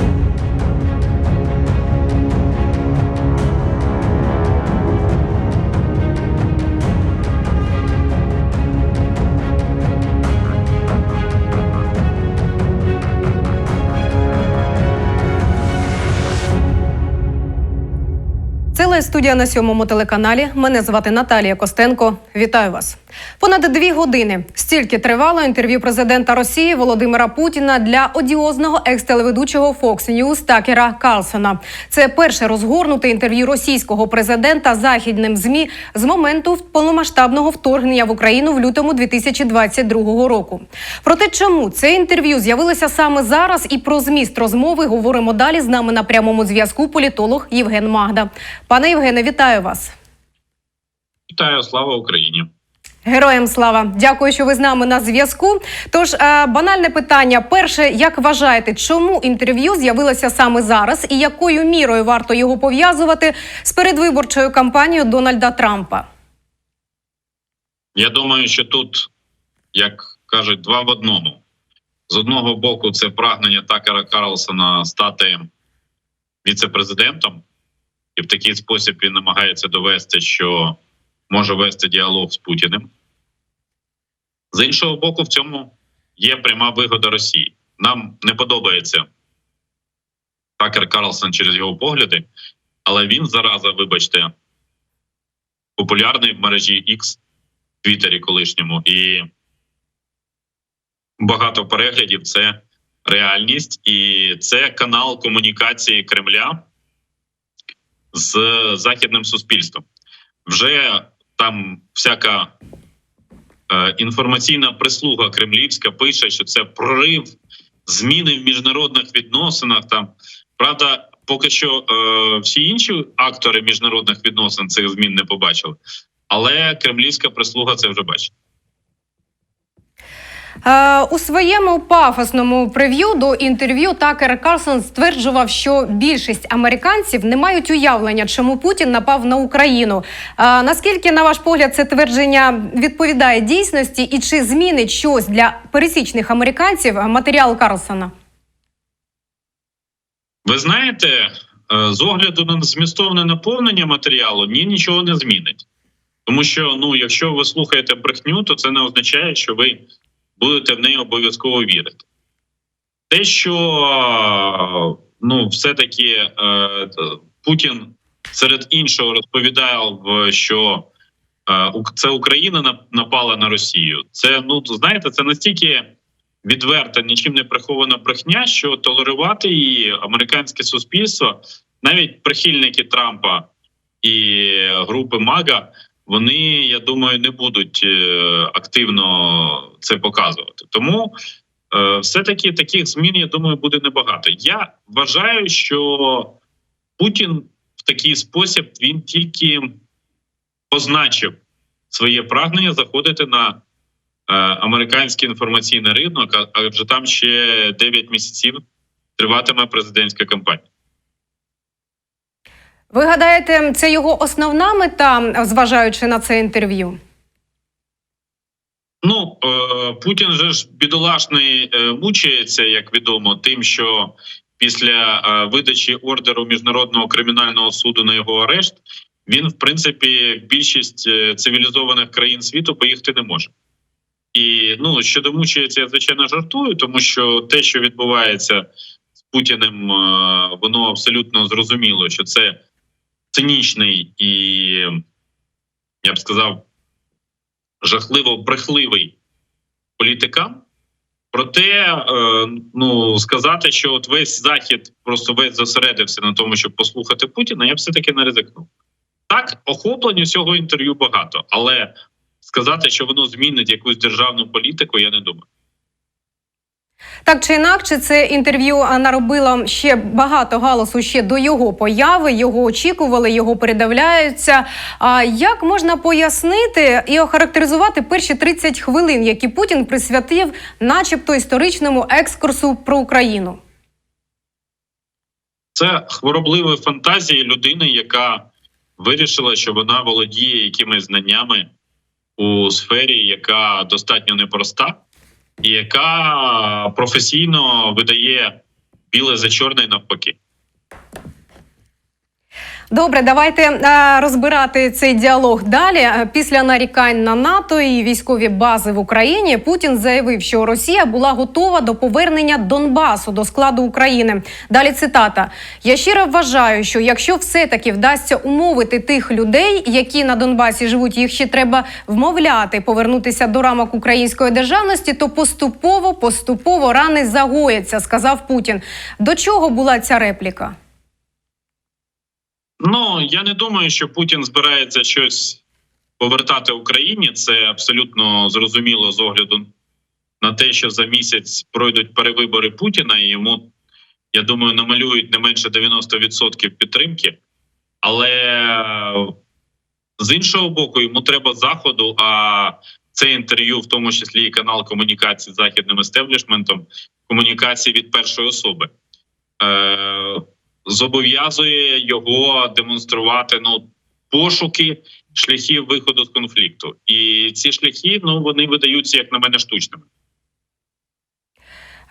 Це студія на сьомому телеканалі. Мене звати Наталія Костенко. Вітаю вас. Понад дві години стільки тривало інтерв'ю президента Росії Володимира Путіна для одіозного екс-телеведучого Fox News Такера Карлсона. Це перше розгорнуте інтерв'ю російського президента західним змі з моменту повномасштабного вторгнення в Україну в лютому 2022 року. Про те, чому це інтерв'ю з'явилося саме зараз, і про зміст розмови говоримо далі. З нами на прямому зв'язку політолог Євген Магда. Пане Євгене, вітаю вас. Вітаю, слава Україні. Героям слава, дякую, що ви з нами на зв'язку. Тож е, банальне питання: перше, як вважаєте, чому інтерв'ю з'явилося саме зараз, і якою мірою варто його пов'язувати з передвиборчою кампанією Дональда Трампа? Я думаю, що тут, як кажуть, два в одному. З одного боку, це прагнення Такера Карлсона стати віце-президентом, і в такий спосіб він намагається довести, що може вести діалог з Путіним. З іншого боку, в цьому є пряма вигода Росії. Нам не подобається Такер Карлсон через його погляди, але він зараза, вибачте, популярний в мережі X в Твіттері колишньому, і багато переглядів це реальність, і це канал комунікації Кремля з західним суспільством. Вже там всяка е, інформаційна прислуга кремлівська пише, що це прорив зміни в міжнародних відносинах. Там правда, поки що е, всі інші актори міжнародних відносин цих змін не побачили, але кремлівська прислуга це вже бачить. Е, у своєму пафосному прев'ю до інтерв'ю Такер Карлсон стверджував, що більшість американців не мають уявлення, чому Путін напав на Україну. Е, наскільки, на ваш погляд, це твердження відповідає дійсності, і чи змінить щось для пересічних американців матеріал Карлсона? Ви знаєте, е, з огляду на змістовне наповнення матеріалу ні нічого не змінить. Тому що, ну, якщо ви слухаєте брехню, то це не означає, що ви будете в неї обов'язково вірити. Те, що е, ну, все-таки е, Путін серед іншого розповідав, що е, це Україна напала на Росію. Це ну знаєте, це настільки відверта, нічим не прихована брехня, що толерувати її американське суспільство, навіть прихильники Трампа і групи Мага, вони, я думаю, не будуть активно це показувати. Тому е, все-таки таких змін, я думаю, буде небагато. Я вважаю, що Путін в такий спосіб він тільки позначив своє прагнення заходити на е, американський інформаційний ринок, адже там ще 9 місяців триватиме президентська кампанія. Ви гадаєте, це його основна мета, зважаючи на це інтерв'ю? Ну е, Путін же ж бідолашний е, мучається, як відомо, тим, що після е, видачі ордеру міжнародного кримінального суду на його арешт він, в принципі, більшість цивілізованих країн світу поїхати не може. І ну щодо мучається, я звичайно жартую, тому що те, що відбувається з Путіним, воно абсолютно зрозуміло, що це цинічний і я б сказав жахливо брехливий політикан. Проте, е, ну сказати, що от весь захід просто весь зосередився на тому, щоб послухати Путіна, я б все таки не ризикнув. Так, охоплень усього інтерв'ю багато, але сказати, що воно змінить якусь державну політику, я не думаю. Так чи інакше, це інтерв'ю наробило ще багато галасу ще до його появи. Його очікували, його передивляються. А як можна пояснити і охарактеризувати перші 30 хвилин, які Путін присвятив, начебто, історичному екскурсу про Україну? Це хворобливі фантазії людини, яка вирішила, що вона володіє якимись знаннями у сфері, яка достатньо непроста яка професійно видає біле за чорне навпаки. Добре, давайте е, розбирати цей діалог далі. Е, Після нарікань на НАТО і військові бази в Україні Путін заявив, що Росія була готова до повернення Донбасу до складу України. Далі цитата: Я щиро вважаю, що якщо все-таки вдасться умовити тих людей, які на Донбасі живуть, їх ще треба вмовляти повернутися до рамок української державності, то поступово, поступово рани загояться, сказав Путін. До чого була ця репліка? Ну я не думаю, що Путін збирається щось повертати Україні. Це абсолютно зрозуміло з огляду на те, що за місяць пройдуть перевибори Путіна, і йому, я думаю, намалюють не менше 90% підтримки. Але з іншого боку, йому треба заходу. А це інтерв'ю, в тому числі і канал комунікації з західним естеблішментом, комунікації від першої особи. Е, зобов'язує його демонструвати ну пошуки шляхів виходу з конфлікту, і ці шляхи ну вони видаються, як на мене, штучними.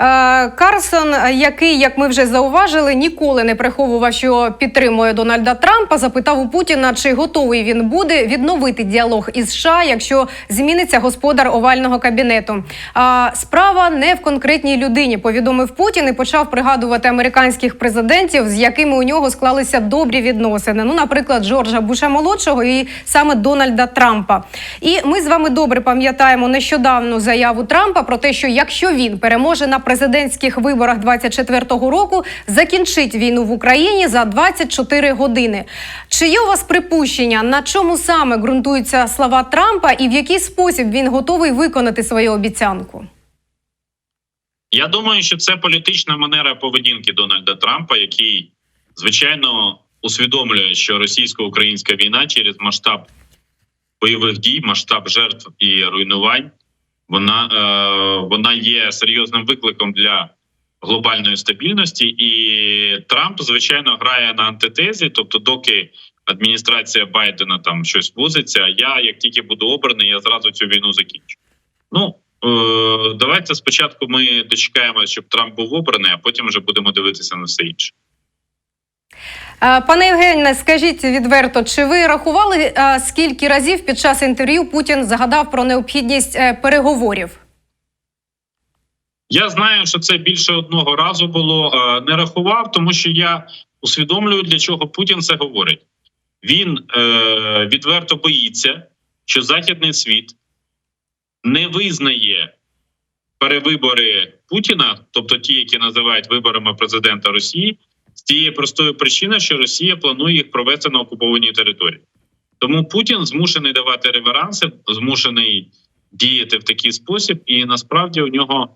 Е, Карсон, який, як ми вже зауважили, ніколи не приховував, що підтримує Дональда Трампа, запитав у Путіна, чи готовий він буде відновити діалог із США, якщо зміниться господар овального кабінету. А справа не в конкретній людині, повідомив Путін і почав пригадувати американських президентів, з якими у нього склалися добрі відносини. Ну, наприклад, Джорджа Буша молодшого і саме Дональда Трампа. І ми з вами добре пам'ятаємо нещодавну заяву Трампа про те, що якщо він переможе на президентських виборах 24-го року, закінчить війну в Україні за 24 години. Чи є у вас припущення, на чому саме ґрунтуються слова Трампа, і в який спосіб він готовий виконати свою обіцянку? Я думаю, що це політична манера поведінки Дональда Трампа, який звичайно усвідомлює, що російсько-українська війна через масштаб бойових дій, масштаб жертв і руйнувань, вона, е, вона є серйозним викликом для глобальної стабільності, і Трамп, звичайно, грає на антитезі. Тобто, доки адміністрація Байдена там щось возиться, я як тільки буду обраний, я зразу цю війну закінчу. Ну е, давайте спочатку ми дочекаємо, щоб Трамп був обраний, а потім вже будемо дивитися на все інше. Е, Пане Євгене, скажіть відверто, чи ви рахували, е, скільки разів під час інтерв'ю Путін загадав про необхідність е, переговорів? Я знаю, що це більше одного разу було. Не рахував, тому що я усвідомлюю, для чого Путін це говорить. Він е, відверто боїться, що західний світ не визнає перевибори Путіна, тобто ті, які називають виборами президента Росії, тієї простої причини, що Росія планує їх провести на окупованій території. Тому Путін змушений давати реверанси, змушений діяти в такий спосіб, і насправді у нього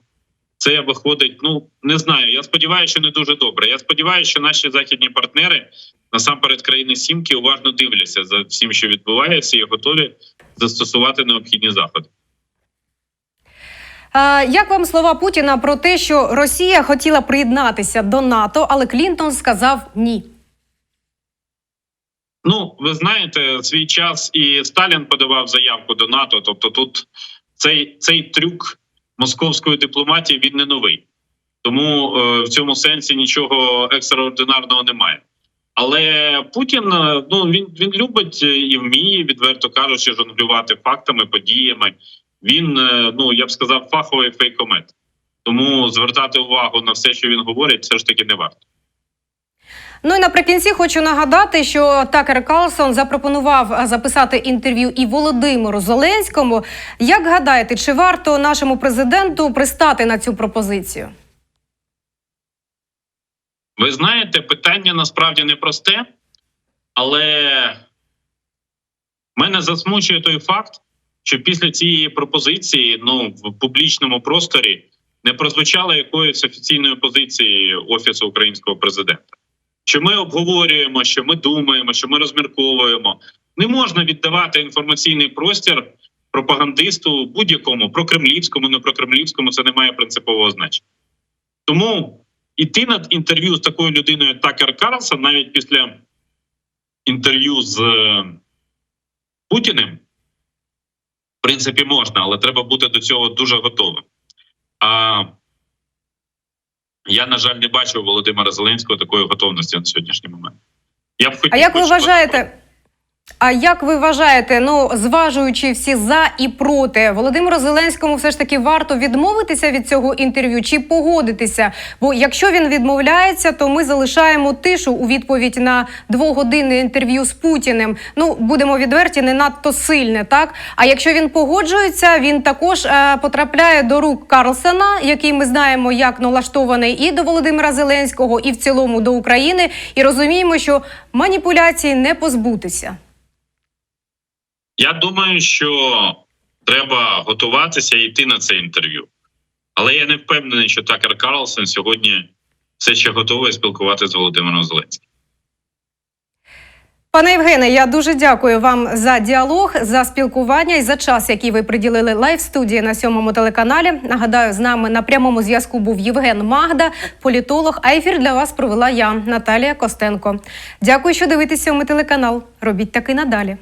це виходить. Ну не знаю. Я сподіваюся, що не дуже добре. Я сподіваюся, що наші західні партнери, насамперед країни Сімки, уважно дивляться за всім, що відбувається, і готові застосувати необхідні заходи. Як вам слова Путіна про те, що Росія хотіла приєднатися до НАТО, але Клінтон сказав ні? Ну, ви знаєте, свій час і Сталін подавав заявку до НАТО. Тобто, тут цей цей трюк московської дипломатії він не новий, тому е, в цьому сенсі нічого екстраординарного немає. Але Путін е, ну він він любить і вміє, відверто кажучи, жонглювати фактами, подіями. Він е, ну я б сказав, фаховий фейкомет. Тому звертати увагу на все, що він говорить, все ж таки не варто. Ну і наприкінці хочу нагадати, що Такер Карлсон запропонував е, записати інтерв'ю і Володимиру Зеленському. Як гадаєте, чи варто нашому президенту пристати на цю пропозицію? Ви знаєте, питання насправді непросте, але мене засмучує той факт, що після цієї пропозиції ну, в публічному просторі не прозвучало якоїсь офіційної позиції Офісу українського президента. Що ми обговорюємо, що ми думаємо, що ми розмірковуємо. Не можна віддавати інформаційний простір пропагандисту будь-якому, прокремлівському, не прокремлівському, це не має принципового значення. Тому іти на інтерв'ю з такою людиною, як Такер Карлсон, навіть після інтерв'ю з е, Путіним, в принципі, можна, але треба бути до цього дуже готовим. А Я, на жаль, не бачу Володимира Зеленського такої готовності на сьогоднішній момент. Я б хотів, А як ви вважаєте? А як ви вважаєте, ну зважуючи всі за і проти, Володимиру Зеленському все ж таки варто відмовитися від цього інтерв'ю чи погодитися? Бо якщо він відмовляється, то ми залишаємо тишу у відповідь на двогодинне інтерв'ю з Путіним. Ну будемо відверті, не надто сильне, так. А якщо він погоджується, він також е, потрапляє до рук Карлсона, який ми знаємо, як налаштований і до Володимира Зеленського, і в цілому до України, і розуміємо, що маніпуляцій не позбутися. Я думаю, що треба готуватися і йти на це інтерв'ю. Але я не впевнений, що Такер Карлсон сьогодні все ще готовий спілкуватися з Володимиром Зеленським. Пане Євгене, я дуже дякую вам за діалог, за спілкування і за час, який ви приділили лайв студії на сьомому телеканалі. Нагадаю, з нами на прямому зв'язку був Євген Магда, політолог. А ефір для вас провела я, Наталія Костенко. Дякую, що дивитесь сьомий телеканал. Робіть таки надалі.